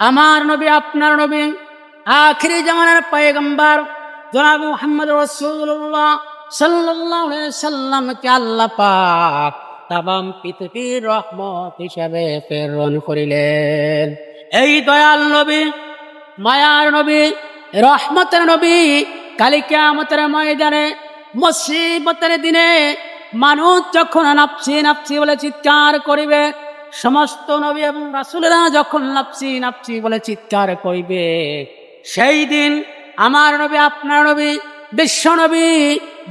আমার নবী, আপনার নবী, আখিরি জামানার পয়গম্বর জনাব মোহাম্মদ রসুল্লাহ সাল্লাহ সাল্লামকে আল্লাহ পাক তাম পৃথিবীর রহমত হিসাবে প্রেরণ করিলেন। এই দয়াল নবী, মায়ার নবী, রহমতের নবী, কালী কেয়ামতের ময়দানে, মুসিবতের দিনে মানুষ যখন নাপসি নাপসি বলে চিৎকার করিবে সমস্ত নবী এবং রাসুলেরা যখন নাপসি নাপসি বলে চিৎকার করিবে, সেই দিন আমার নবী, আপনার নবী, বিশ্ব নবী,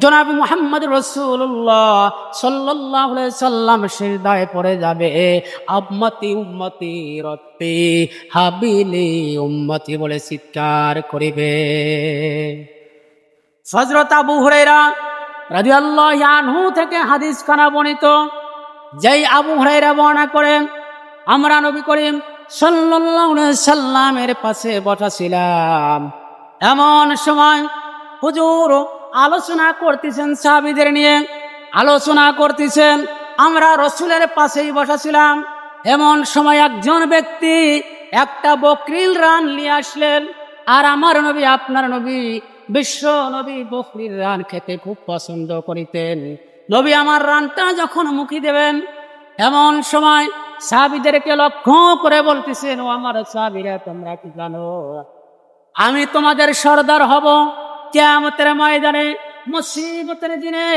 জনাব মোহাম্মদ রসুল্লাহ সাল্লাহ সাল্লাম সিরদায় পড়ে যাবে। আম্মতি, উম্মতি, রব্বি, হাবিলি, উম্মতি বলে চিৎকার করিবে। হজরত আবু হুরাইরা রাদিয়াল্লাহু আনহু থেকে হাদিস খানা বর্ণিত যেই আবু হুরাইরা বর্ণনা করেন, আমরা নবী করিম সাল্লামের পাশে বসা ছিলাম এমন সময় হুজুর আলোচনা করতেছেন সাহাবীদের নিয়ে। আলোচনা করতেছেন, আমরা রসুলের পাশেই বসাছিলাম। এমন সময় একজন ব্যক্তি একটা বকরিল রান নিয়ে আসলেন। আর আমার নবী, আপনার নবী, বিশ্ব নবী বকরির রান খেতে খুব পছন্দ করিতেন। নবী আমার রানটা যখন মুখি দেবেন, এমন সময় সাহাবিদেরকে লক্ষ্য করে বলতেছেন, ও আমার সাহাবিরা, তোমরা কি জানো? আমি তোমাদের সর্দার হব কেয়ামতের ময়দানে, মুসিবতের দিনে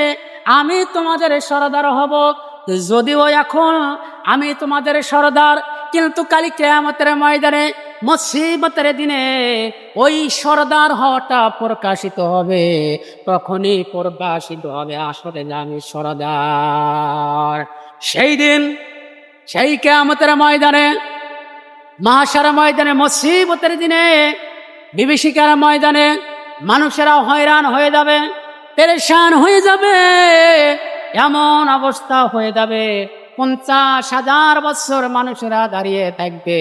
আমি তোমাদের সর্দার হব। যদিও এখন আমি তোমাদের সর্দার, কিন্তু কালি কেয়ামতের ময়দানে মুসিবতের দিনে ওই সর্দার হওয়াটা প্রকাশিত হবে। তখনই প্রকাশিত হবে আসলে আমি সর্দার। সেই দিন, সেই কেয়ামতের ময়দানে, মহাসার ময়দানে, মুসিবতের দিনে, বিভীষিকার ময়দানে মানুষেরা হয়রান হয়ে যাবে, পেরেশান হয়ে যাবে, এমন অবস্থা হয়ে যাবে। পঞ্চাশ হাজার বছর মানুষেরা দাঁড়িয়ে থাকবে।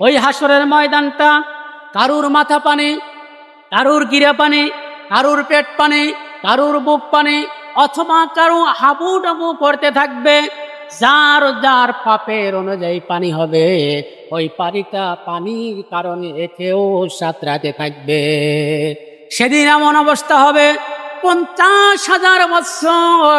ওই হাসরের ময়দানটা, কারুর মাথা পানি, কারুর গিরা পানি, কারুর পেট পানি, কারুর বুক পানি, অথবা কারু হাবু ডাবু করতে থাকবে, যার যার পাপের অনুযায়ী পানি হবে, ওই পানিটা পানির কারণে এতেও সাঁতরাতে থাকবে। সেদিন এমন অবস্থা হবে, পঞ্চাশ হাজার বছর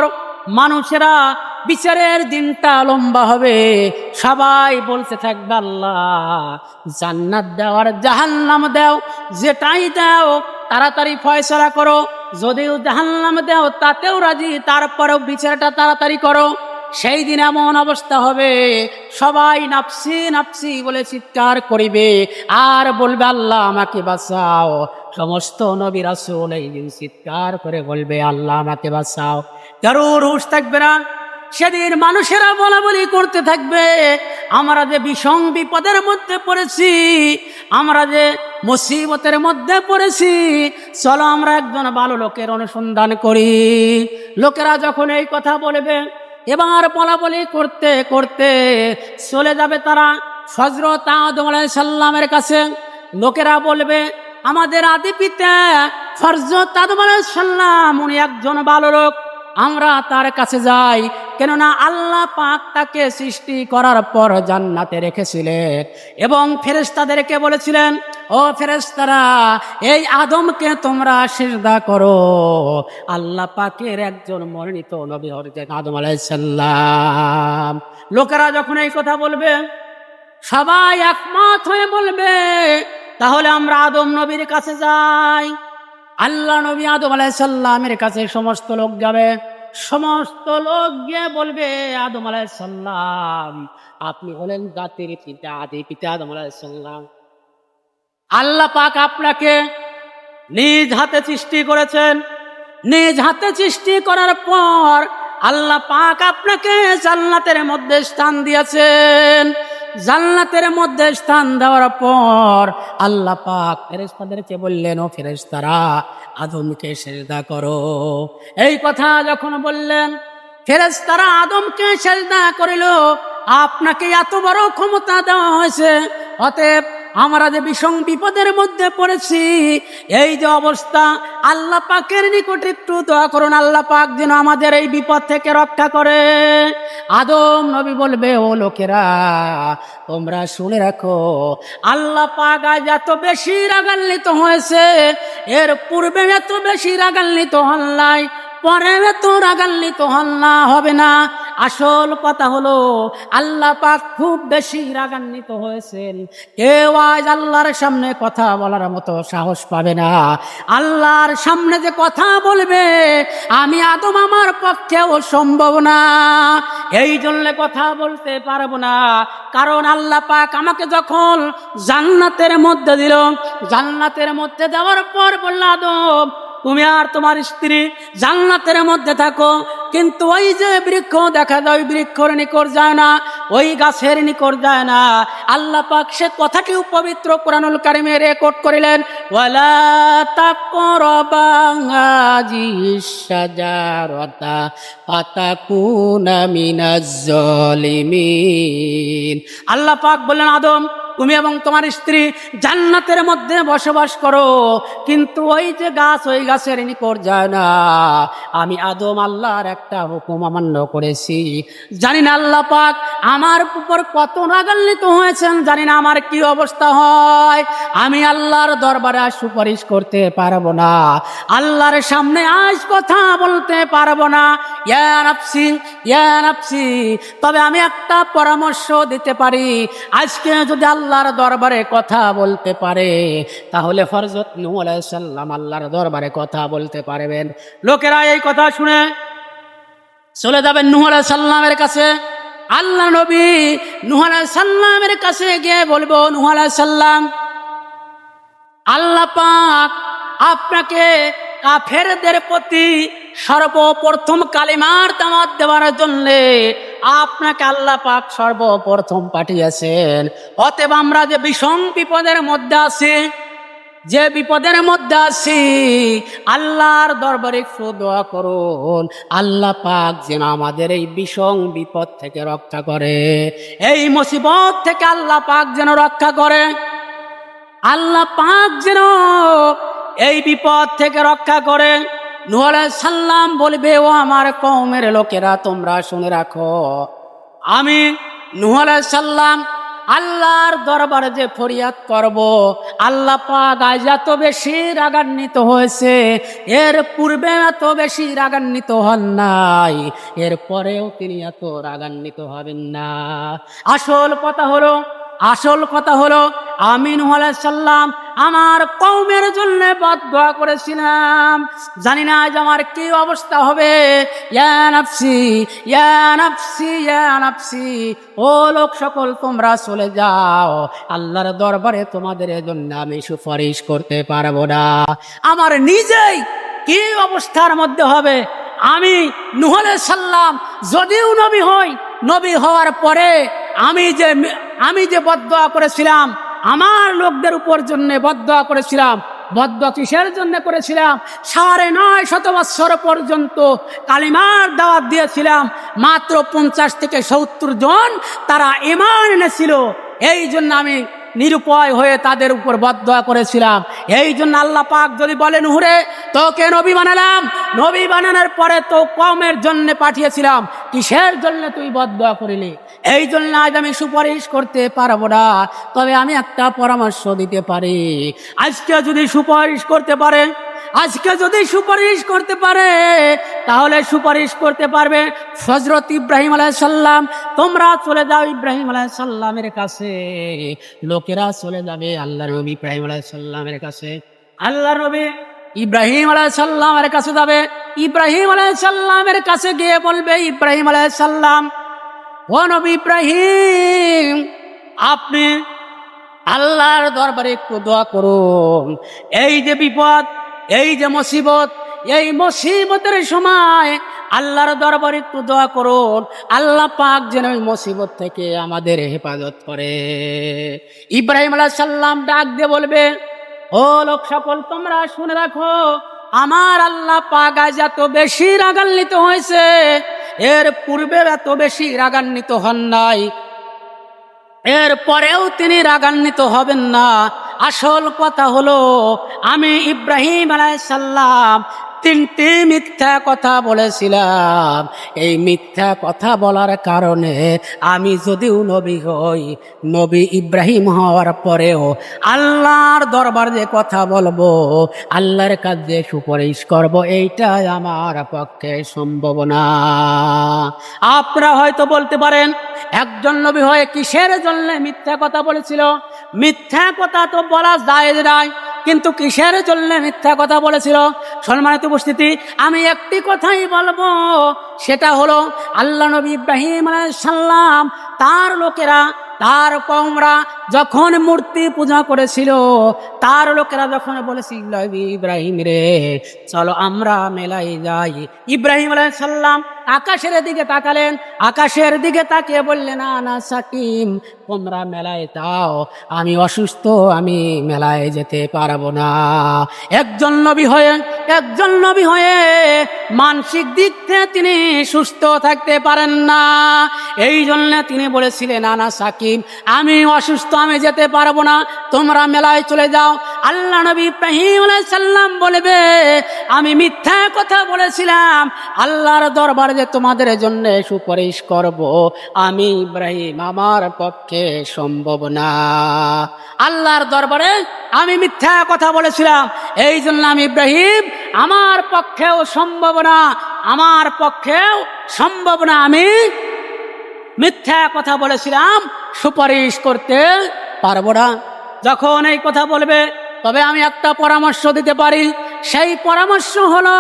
মানুষেরা বিচারের দিনটা লম্বা হবে। সবাই বলতে থাকবে, আল্লাহ, জান্নাত দাও আর জাহান্নাম দাও। যেটাই দাও, তাড়াতাড়ি ফয়সলা করো। যদিও জাহান্নাম দাও, তাতেও রাজি। তারপরেও বিচারটা তাড়াতাড়ি করো। সেই দিন এমন অবস্থা হবে। সবাই নাপসি নাপসি বলে চিৎকার করিবে। আর বলবে, আল্লাহ, আমাকে বাঁচাও। সমস্ত নবী রাসুল এই দিন চিৎকার করে বলবে, আল্লাহ আমাকে বাঁচাও। কারোর হুশ থাকবে না। সেদিন মানুষেরা বলা বলি করতে থাকবে। আমরা যে বিষম বিপদের মধ্যে পড়েছি, আমরা যে মুসিবতের মধ্যে পড়েছি, চলো আমরা একজন ভালো লোকের অনুসন্ধান করি। লোকেরা যখন এই কথা বলবে, এবার বলা বলি করতে করতে চলে যাবে তারা ফজরত আদম সাল্লামের কাছে। লোকেরা বলবে আমাদের আদি পিতা আদম সাল্লাম উনি একজন ভালো লোক। আমরা তার কাছে যাই, কেননা আল্লাহ পাক তাকে সৃষ্টি করার পর জান্নাতে রেখেছিলেন। এবং ফেরেস্তাদেরকে বলেছিলেন, ও ফেরেস্তারা এই আদমকে তোমরা সিজদা করো। আল্লাহ পাকের একজন মনোনীত নবী হরজেন আদম আলাইসাল্লাম লোকেরা যখন এই কথা বলবে, সবাই একমত হয়ে বলবে তাহলে আমরা আদম নবীর কাছে যাই। আল্লাহ নবী আদম আলাইসাল্লামের কাছে সমস্ত লোক যাবে। সমস্ত লোক গিয়ে বলবে, আদম আলাইসাল্লাম আপনি হলেন জাতির পিতা, আদি পিতা আদম আলাইসাল্লাম আল্লাহ পাক আপনাকে নিজ হাতে সৃষ্টি করেছেন। নিজ হাতে সৃষ্টি করার পর আল্লাহ পাক আপনাকে জান্নাতের মধ্যে স্থান দিয়েছেন। জান্নাতের মধ্যে স্থান দেওয়ার পর আল্লাহ পাক ফেরেস্তাদেরকে বললেন, ও ফেরেস্তারা আদমকে সেজদা করো। এই কথা যখন বললেন ফেরেস্তারা আদমকে সেজদা করিল, আপনাকে এত বড় ক্ষমতা দেওয়া হয়েছে, অতএব আমরা যে বিষম বিপদের মধ্যে পড়েছি, এই যে অবস্থা, আল্লাহ পাকের নিকট একটু দোয়া করুন, আল্লাহ পাক যেন আমাদের এই বিপদ থেকে রক্ষা করে। আদম নবী বলবে, ও লোকেরা, তোমরা শুনে রাখো, আল্লাহ পাক আজ এত বেশি রাগান্বিত হয়েছে, এর পূর্বে এত বেশি রাগান্বিত হন নাই পরে এত রাগান্বিত হন না হবে না। আসল কথা হলো, আল্লাহ পাক খুব বেশি রাগান্বিত হয়েছেন। কেউ আজ আল্লাহর সামনে কথা বলার মতো সাহস পাবে না। আল্লাহর সামনে যে কথা বলবে, আমি আদম আমার পক্ষেও সম্ভব না। এই জন্য কথা বলতে পারব না। কারণ আল্লাহ পাক আমাকে যখন জান্নাতের মধ্যে দিল, জান্নাতের মধ্যে দেওয়ার পর বলল, আদম তুমি আর তোমার স্ত্রী জান্নাতের মধ্যে থাকো, কিন্তু ওই যে বৃক্ষ দেখা যায়, ওই বৃক্ষর নিকট যায় না, ওই গাছের নিকট যায় না। আল্লাহ পাক সে কথাটিও পবিত্র কোরআনুল কারিমে রেকর্ড করিলেন, ওয়ালা জালিমিন আল্লাহ পাক বললেন, আদম তুমি এবং তোমার স্ত্রী জান্নাতের মধ্যে বসবাস করো। কিন্তু ওই যে গাছ, ওই গাছের নিকট যায় না। আমি আদম আল্লাহর একটা হুকুম অমান্য করেছি। জানি না আল্লাহ পাক আমার উপর কত রাগান্বিত হয়েছেন জানি না আমার কি অবস্থা হয়। আমি আল্লাহর দরবারে সুপারিশ করতে পারব না। আল্লাহর সামনে আজ কথা বলতে পারব না। তবে আমি একটা পরামর্শ দিতে পারি। আজকে যদি আল্লাহর দরবারে কথা বলতে পারে, তাহলে ফরজত নূহ আলাইহিস সালাম আল্লাহর দরবারে কথা বলতে পারবেন। লোকেরা এই কথা শুনে চলে যাবেন নূহ আলাইহিস সালামের কাছে। আল্লাহ নবী নূহ আলাইহিস সালামের কাছে গিয়ে বলব, নূহ আলাইহিস সালাম, আল্লাহ পাক আপনাকে কাফেরদের প্রতি সর্বপ্রথম কালিমার দামাত দেওয়ার জন্য আপনাকে আল্লাহ পাক সর্বপ্রথম পাঠিয়েছেন। অতএব আমরা যে বিষম বিপদের মধ্যে আছি যে বিপদের মধ্যে আছি, আল্লাহর দরবারে দোয়া করুন। আল্লাহ পাক যেন আমাদের এই বিষম বিপদ থেকে রক্ষা করে। এই মুসিবত থেকে আল্লাহ পাক যেন রক্ষা করে। আল্লাহ পাক যেন এই বিপদ থেকে রক্ষা করে। নুহ সাল্লাম বলবে, ও আমার কমের লোকেরা, তোমরা শুনে রাখো। আমি নুহ সাল্লাম আল্লাহর দরবারে যে ফরিয়াদ করব, আল্লাহ পাক আজ এত বেশি রাগান্বিত হয়েছে, এর পূর্বে এত বেশি রাগান্বিত হন নাই, এর পরেও তিনি এত রাগান্বিত হবেন না। আসল কথা হলো, আসল কথা হলো, আমিন সাল্লাম আমার কৌমের জন্য বদদোয়া করেছিলাম। জানি না আজ আমার কি অবস্থা হবে। ও লোক সকল, তোমরা চলে যাও। আল্লাহর দরবারে তোমাদের জন্য আমি সুপারিশ করতে পারব না। আমার নিজেই কি অবস্থার মধ্যে হবে? আমি নুহলে সাল্লাম যদিও নবী হই, নবী হওয়ার পরে আমি যে আমি যে বদয়া করেছিলাম আমার লোকদের উপর জন্যে বদয়া করেছিলাম। বদ্ধ কিসের জন্য করেছিলাম? সাড়ে নয় শত বৎসর পর্যন্ত কালিমার দাওয়াত দিয়েছিলাম। মাত্র পঞ্চাশ থেকে সত্তর জন তারা ইমান এনেছিল। এই জন্য আমি নিরুপায় হয়ে তাদের উপর বদয়া করেছিলাম। এই জন্য আল্লাহ পাক যদি বলেন, হুরে, তোকে নবী বানালাম। নবী বানানোর পরে তো কমের জন্য পাঠিয়েছিলাম। কিসের জন্য তুই বদয়া করিলি? এই জন্য আজ আমি সুপারিশ করতে পারব না, তবে আমি একটা পরামর্শ দিতে পারি। আজকে যদি সুপারিশ করতে পারে আজকে যদি সুপারিশ করতে পারে, তাহলে সুপারিশ করতে পারবে ফজরত ইব্রাহিম আলাইসাল্লাম তোমরা চলে যাও ইব্রাহিম আলাইসাল্লামের কাছে। লোকেরা চলে যাবে আল্লাহ নবী ইব্রাহিম আলাইসাল্লামের কাছে। আল্লাহ নবী ইব্রাহিম আলাইসাল্লামের কাছে যাবে। ইব্রাহিম আলাইসাল্লামের কাছে গিয়ে বলবে, ইব্রাহিম আলাইসাল্লাম ও নবী ইব্রাহিম, আপনি আল্লাহর দরবারে একটু দোয়া করুন। এই যে বিপদ এই যে মুসিবত, এই মুসিবতের সময় আল্লাহর দরবারে একটু দোয়া করুন। আল্লাহ পাক যেন ওই মুসিবত থেকে আমাদের হেফাজত করে। ইব্রাহিম আলাহ সাল্লাম ডাক দিয়ে বলবে, ও লোক সকল, তোমরা শুনে রাখো, আমার আল্লাহ পাক আজ এত বেশি রাগান্বিত হয়েছে। এর পূর্বে এত বেশি রাগান্বিত হন নাই। এর পরেও তিনি রাগান্বিত হবেন না। আসল কথা হলো আমি ইব্রাহিম আলাইসাল্লাম তিনটি মিথ্যা কথা বলেছিলাম। এই মিথ্যা কথা বলার কারণে আমি যদিও নবী হই, নবী ইব্রাহিম হওয়ার পরেও আল্লাহর দরবার যে কথা বলব, আল্লাহর কাছে সুপারিশ করব, এইটাই আমার পক্ষে সম্ভব না। আপনারা হয়তো বলতে পারেন, একজন নবী হয়ে কিসের জন্য মিথ্যা কথা বলেছিল? মিথ্যা কথা তো বলা যায় নাই। কিন্তু কিসের জন্য মিথ্যা কথা বলেছিল? সম্মানিত উপস্থিতি, আমি একটি কথাই বলব। সেটা হলো আল্লাহ নবী ইব্রাহিম সাল্লাম তার লোকেরা, তার কমরা যখন মূর্তি পূজা করেছিল, তার লোকেরা যখন বলেছিল ইব্রাহিম রে, চলো আমরা মেলাই যাই। ইব্রাহিম সাল্লাম আকাশের দিকে তাকালেন। আকাশের দিকে তাকিয়ে বললেন, না সাকিম, তোমরা মেলায় দাও আমি অসুস্থ, আমি মেলায় যেতে পারব না। একজন নবী হয়ে, একজন নবী হয়ে মানসিক দিক থেকে তিনি সুস্থ থাকতে পারেন না। এই জন্য তিনি বলেছিলেন আনা সাকিব আমি অসুস্থ আমি যেতে পারব না। তোমরা মেলায় চলে যাও। আল্লাহ নবী ইব্রাহিম সাল্লাম বলবে, আমি মিথ্যা কথা বলেছিলাম। আল্লাহর দরবারে যে তোমাদের জন্য সুপারিশ করব, আমি ইব্রাহিম আমার পক্ষে সম্ভব না। আল্লাহর দরবারে আমি মিথ্যা কথা বলেছিলাম। এই জন্য আমি ইব্রাহিম আমার পক্ষেও সম্ভব না। আমার পক্ষেও সম্ভব না। আমি মিথ্যা কথা বলেছিলাম, সুপারিশ করতে পারব না। যখন এই কথা বলবে, তবে আমি একটা পরামর্শ দিতে পারি। সেই পরামর্শ হলো,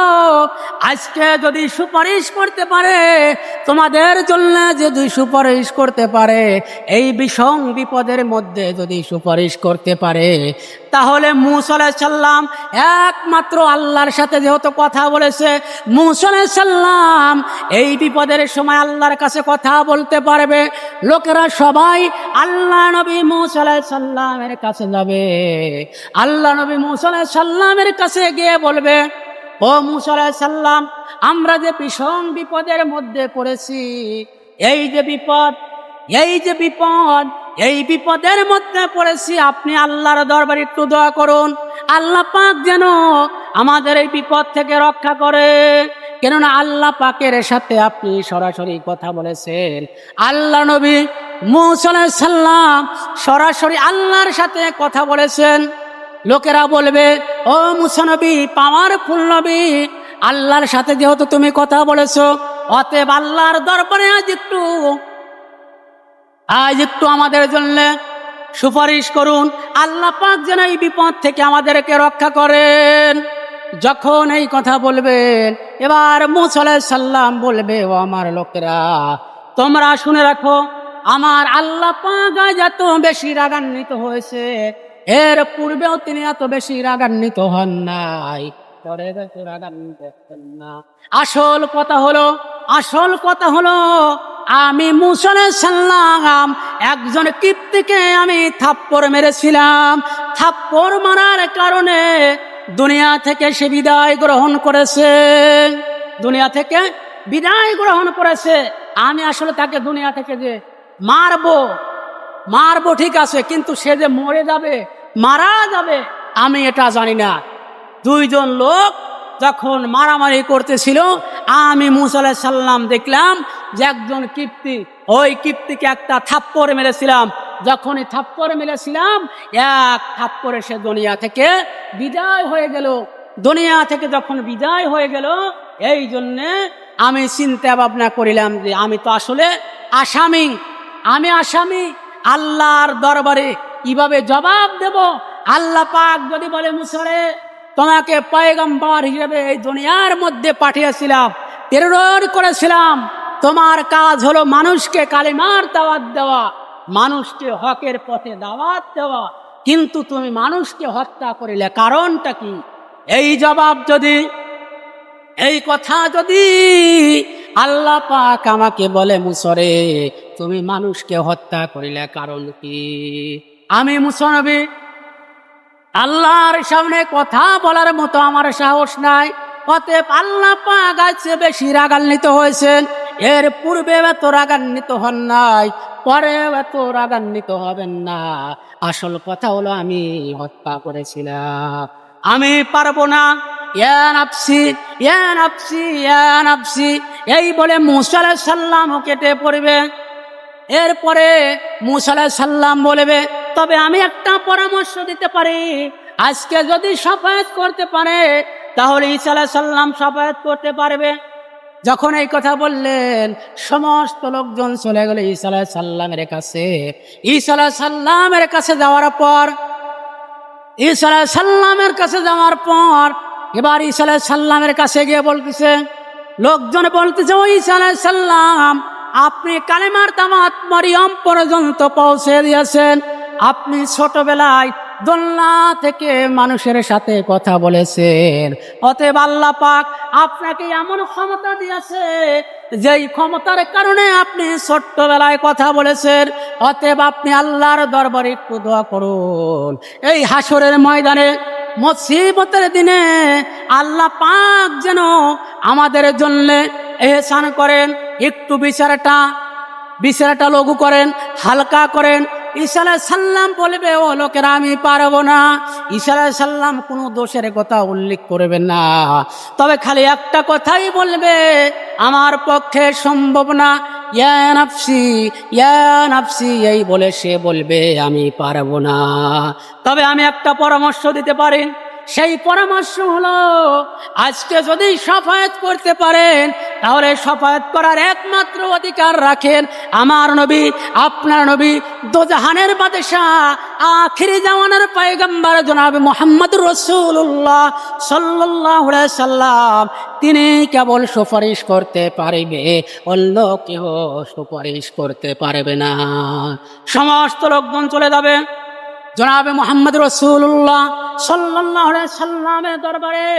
আজকে যদি সুপারিশ করতে পারে, তোমাদের জন্য যদি সুপারিশ করতে পারে, এই বিষম বিপদের মধ্যে যদি সুপারিশ করতে পারে, তাহলে মুসলে সাল্লাম একমাত্র আল্লাহর সাথে যেহেতু কথা বলেছে মুসলে সাল্লাম এই বিপদের সময় আল্লাহর কাছে কথা বলতে পারবে। লোকেরা সবাই আল্লাহ নবী মুসলে সাল্লামের কাছে যাবে। আল্লাহ নবী মুসলে সাল্লামের কাছে গিয়ে বলবে, ও মুসলে সাল্লাম আমরা যে ভীষণ বিপদের মধ্যে পড়েছি, এই যে বিপদ, এই যে বিপদ, এই বিপদের মধ্যে পড়েছি, আপনি আল্লাহর দরবারে একটু দোয়া করুন। আল্লাহ পাক যেন আমাদের এই বিপদ থেকে রক্ষা করে। কেননা আল্লাহ পাকের সাথে আপনি সরাসরি কথা বলেছেন। আল্লাহ নবী মুসাল্লাম সরাসরি আল্লাহর সাথে কথা বলেছেন। লোকেরা বলবে ও মুসানবী পাওয়ার ফুল নবী, আল্লাহর সাথে যেহেতু তুমি কথা বলেছ, অতএব আল্লাহর দরবারে আজ একটু আজ একটু আমাদের জন্য সুপারিশ করুন। আল্লাহ পাক যেন এই বিপদ থেকে আমাদেরকে রক্ষা করেন। যখন এই কথা বলবেন, এবার মুসলে সাল্লাম বলবে, ও আমার লোকেরা, তোমরা শুনে রাখো, আমার আল্লাহ পাক এত বেশি রাগান্বিত হয়েছে এর পূর্বেও তিনি এত বেশি রাগান্বিত হন নাই। আসল কথা হলো, আসল কথা হলো, আমি মুসলে সাল্লাম, একজন কীর্তিকে আমি থাপ্পড় মেরেছিলাম। থাপ্পড় মারার কারণে দুনিয়া থেকে সে বিদায় গ্রহণ করেছে। দুনিয়া থেকে বিদায় গ্রহণ করেছে। আমি আসলে তাকে দুনিয়া থেকে যে মারবো মারবো ঠিক আছে, কিন্তু সে যে মরে যাবে মারা যাবে? আমি এটা জানি না। দুইজন লোক যখন মারামারি করতেছিল, আমি মুসাল্লাহ সাল্লাম দেখলাম যে একজন কীর্তি ওই কীর্তিকে একটা থাপ্পড় মেরেছিলাম। যখনই থাপ্পড় মেরেছিলাম, এক থাপ্পড়ে সে দুনিয়া থেকে বিদায় হয়ে গেল। দুনিয়া থেকে যখন বিদায় হয়ে গেল, এই জন্যে আমি চিন্তা ভাবনা করিলাম যে আমি তো আসলে আসামি। আমি আসামি। আল্লাহর দরবারে কীভাবে জবাব দেব? আল্লাহ পাক যদি বলে, মুসরে, তোমাকে পয়গম্বর হিসেবে এই দুনিয়ার মধ্যে পাঠিয়েছিলাম, প্রেরণ করেছিলাম। তোমার কাজ হলো মানুষকে কালিমার দাওয়াত দেওয়া, মানুষকে হকের পথে দাওয়াত দেওয়া। কিন্তু তুমি মানুষকে হত্যা করিলে কারণটা কি? এই জবাব যদি, এই কথা যদি আল্লাহ পাক আমাকে বলে, মুসরে, তুমি মানুষকে হত্যা করিলে কারণ কি? আমি মুসনবী। আল্লাহর সামনে কথা বলার মতো আমার সাহস নাই। অতএব আল্লাহ পাক আছে বেশি রাগান্বিত হয়েছেন। এর পূর্বে এত রাগান্বিত হন নাই পরে এত রাগান্বিত হবেন না। আসল কথা হলো আমি হত্যা করেছিলাম। আমি পারব না। এই বলে মুসা সাল্লাম কেটে পড়বে। এরপরে মুসা সাল্লাম বলবে, তবে আমি একটা পরামর্শ দিতে পারি। আজকে যদি সাফায়াত করতে পারে, তাহলে আলাইহিস সাল্লাম সাফায়াত করতে পারবে। যখন এই কথা বললেন, সমস্ত লোকজন চলে গেল আলাইহিস সাল্লামের কাছে। আলাইহিস সাল্লামের কাছে যাওয়ার পর আলাইহিস সাল্লামের কাছে যাওয়ার পর, এবার আলাইহিস সাল্লামের কাছে গিয়ে বলতেছে, লোকজন বলতেছে ওই ঈসা সাল্লাম আপনি কালেমার তামাত মরিয়ম পর্যন্ত পৌঁছে দিয়েছেন। আপনি ছোটবেলায় দোলনা থেকে মানুষের সাথে কথা বলেছেন। অতএব আল্লাহ পাক আপনাকে এমন ক্ষমতা দিয়েছে, যেই ক্ষমতার কারণে আপনি ছোট্টবেলায় কথা বলেছেন। অতএব আপনি আল্লাহর দরবারে একটু দোয়া করুন। এই হাসরের ময়দানে, মুসিবতের দিনে আল্লাহ পাক যেন আমাদের জন্য এহসান করেন। একটু বিচারটা বিচারটা লঘু করেন, হালকা করেন। ঈসা সাল্লাম বলবে, ও লোকেরা, আমি পারব না। ঈসা সাল্লাম কোনো দোষের কথা উল্লেখ করবেন না। তবে খালি একটা কথাই বলবে, আমার পক্ষে সম্ভব না। ইয়া নাফসি, এই বলে সে বলবে, আমি পারব না। তবে আমি একটা পরামর্শ দিতে পারি। সেই পরামর্শ হলো, আজকে যদি সফায়ত করতে পারেন, তাহলে সফায়ত করার একমাত্র অধিকার রাখেন আমার নবী, আপনার নবী, দোজাহানের বাদশাহ, আখিরি জামানের পায়গাম্বার জনাব মোহাম্মদ রসুল্লাহ সাল্লাহ সাল্লাম। তিনি কেবল সুপারিশ করতে পারবে, অন্য কেউ সুপারিশ করতে পারবে না। সমস্ত লোকজন চলে যাবে। জনাবে মোহাম্মদ রসুল্লাহ সাল্লাহ সাল্লামের দরবারে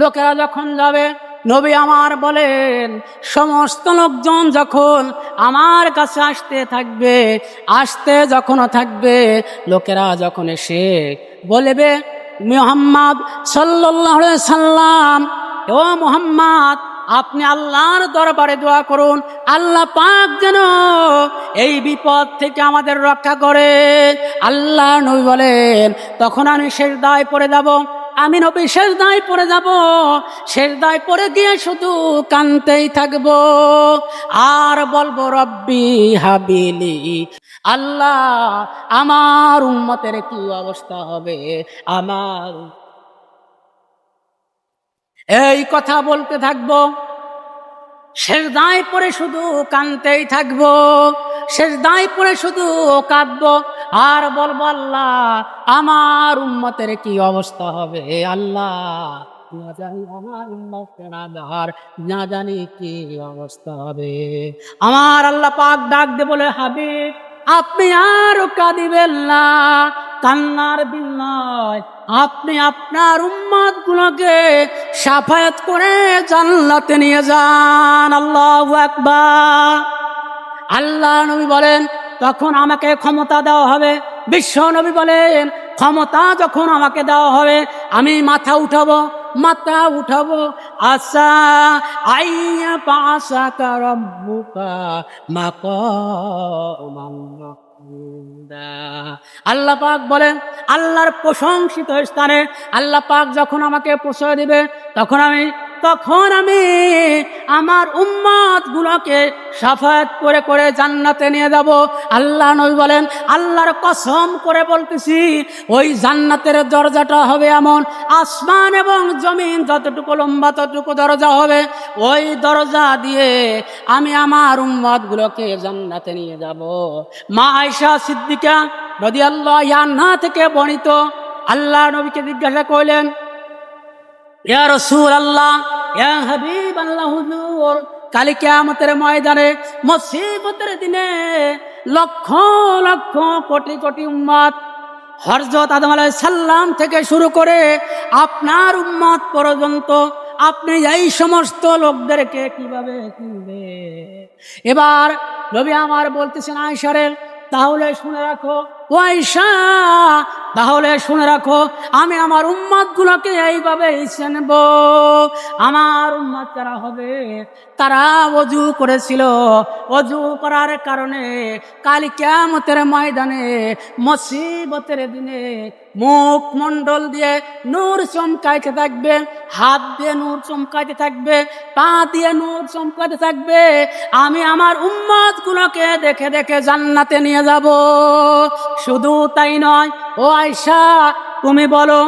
লোকেরা যখন যাবে, নবী আমার বলেন, সমস্ত লোকজন যখন আমার কাছে আসতে থাকবে, আসতে যখন থাকবে, লোকেরা যখন এসে বলবে, মোহাম্মদ সাল্লাহ সাল্লাম, ও মোহাম্মদ আপনি আল্লাহর দরবারে দোয়া করুন, আল্লাহ পাক যেন এই বিপদ থেকে আমাদের রক্ষা করে। আল্লাহ নবী বলেন, তখন আমি শেষ দায় পড়ে যাব, আমি নবী শেষ দায় পড়ে যাব শেষ দায় পড়ে গিয়ে শুধু কানতেই থাকব। আর বলব, রব্বি হাবিলি, আল্লাহ আমার উম্মতের কি অবস্থা হবে? আমার এই কথা বলতে থাকব। দায় পরে শুধু কানতেই থাকব। দায় পরে শুধু কাঁদবো। আর বলব, আল্লাহ, আমার উম্মতের কি অবস্থা হবে? আল্লাহ, না জানি আমার উম্মতের না জানি কি অবস্থা হবে। আমার আল্লাহ পাক ডাক দে বলে, হাবিব, আপনি আর কাঁদিবেন না। কান্নার বিল নয়। আপনি আপনার উম্মাদ গুলোকে সাফায়াত করে জান্নাতে নিয়ে যান। আল্লাহ আল্লাহ নবী বলেন, তখন আমাকে ক্ষমতা দেওয়া হবে। বিশ্ব নবী বলেন, ক্ষমতা যখন আমাকে দেওয়া হবে, আমি মাথা উঠাবো মাথা উঠাবো। আশা আইয়া পাশা মাকা আল্লাহ পাক বলেন আল্লাহর প্রশংসিত স্থানে আল্লাহ পাক যখন আমাকে প্রশ্রয় দিবে তখন আমি তখন আমি আমার উম্মাদ গুলোকে সাফায়াত করে করে জান্নাতে নিয়ে যাব। আল্লাহ নবী বলেন, আল্লাহর কসম করে বলতেছি, ওই জান্নাতের দরজাটা হবে এমন। আসমান এবং জমিন যতটুকু লম্বা, ততটুকু দরজা হবে। ওই দরজা দিয়ে আমি আমার উম্মাদ গুলোকে জান্নাতে নিয়ে যাব। মা আয়সা সিদ্দিকা নদী আল্লাহ ইয়ান্না থেকে বর্ণিত, আল্লাহ নবীকে জিজ্ঞাসা করলেন, ইয়া রসুল আল্লাহ ইয়া হাবিব আল্লাহ হুজুর, কালি কিয়ামতের ময়দানে, মুসিবতের দিনে লক্ষ লক্ষ কোটি কোটি উম্মত হরজত আদম আলাইহিস সাল্লাম থেকে শুরু করে আপনার উম্মত পর্যন্ত আপনি এই সমস্ত লোকদেরকে কীভাবে কিনবে এবার নবী আমার বলতেছেন আয়সারের তাহলে শুনে রাখো ও আয়সা তাহলে শুনে রাখো, আমি আমার উম্মাদ গুলোকে এইভাবে চেনব। আমার উম্মাদ যারা হবে, তারা অজু করেছিল। অজু করার কারণে কালি কেমতের ময়দানে, মসিবতের দিনে মুখ মন্ডল দিয়ে নূর চমকাইতে থাকবে, হাত দিয়ে নূর চমকাইতে থাকবে, পা দিয়ে নূর চমকাইতে থাকবে। আমি আমার উম্মত গুলোকে দেখে দেখে জান্নাতে নিয়ে যাব। শুধু তাই নয়, ও আয়সা তুমি বলো,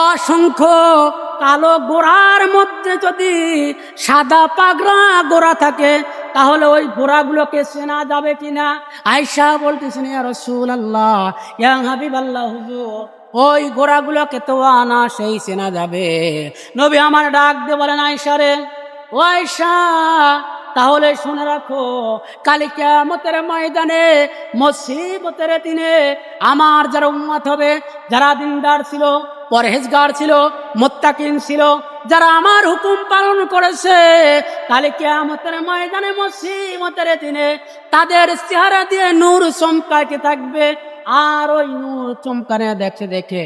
অসংখ্য কালো গোড়ার মধ্যে যদি সাদা পাগড়া গোড়া থাকে, তাহলে ওই গোড়াগুলোকে চেনা যাবে কিনা? আয়সা বলতেছেন রসুল আল্লাহ ইয়া হাবিব আল্লাহ ওই গোড়াগুলোকে তো আনা সেই চেনা যাবে। নবী আমার ডাক দিয়ে বলেন আয়সা রে, ও আয়সা তাহলে শুনে রাখো, কালী কেয়ামতের ময়দানে, মুসিবতের দিনে আমার যারা উন্মত হবে, যারা দিনদার ছিল, পরহেজগার ছিল, মোত্তাকিন ছিল, যারা আমার হুকুম পালন করেছে, কালী কেয়ামতের ময়দানে, মুসিবতের দিনে তাদের চেহারা দিয়ে নূর চমকাইতে থাকবে? আর ওই নূর চমকানে দেখে দেখে,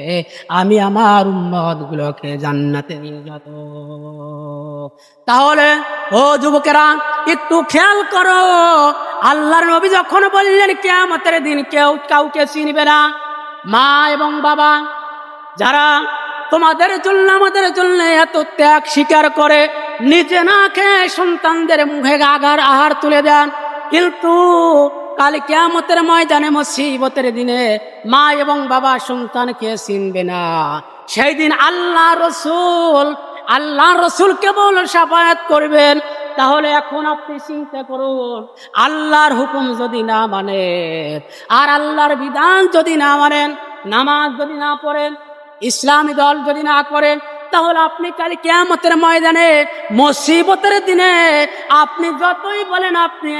আমি আমার উম্মত গুলোকে জান্নাতে নিয়ে যাব। তাহলে, ও যুবকেরা, একটু খেয়াল করো। আল্লাহর নবী যখন বললেন, কেয়ামতের দিন কেউ কাউকে চিনবে না, মা এবং বাবা, যারা তোমাদের জন্য, আমাদের জন্য এত ত্যাগ স্বীকার করে, নিজে না খেয়ে সন্তানদের মুখে আগার আহার তুলে দেন। কিন্তু কাল কেয়ামতের ময়দানে, মুসিবতের দিনে মা এবং বাবা সন্তানকে চিনবে না। সেই দিন আল্লাহ রসুল আল্লাহ রসুল কেবল সাফায়াত করবেন। তাহলে এখন আপনি চিন্তা করুন, আল্লাহর হুকুম যদি না মানেন, আর আল্লাহর বিধান যদি না মানেন, নামাজ যদি না পড়েন, ইসলামী দল যদি না করেন, তাহলে আপনি কাল কেয়ামতের ময়দানে, মুসিবতের দিনে, আপনি যতই বলেন আপনি,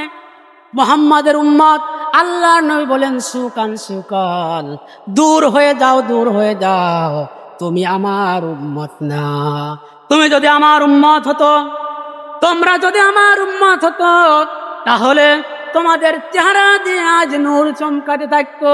মোহাম্মদের উম্মত আল্লাহ নবী বলেন, সুকান সুকান, দূর হয়ে যাও, দূর হয়ে যাও, তুমি আমার উম্মত না। তুমি যদি আমার উম্মত হতো, তোমরা যদি আমার উম্মত হতো, তাহলে তোমাদের চেহারা দিয়ে আজ নূর চমকাতে থাকতো।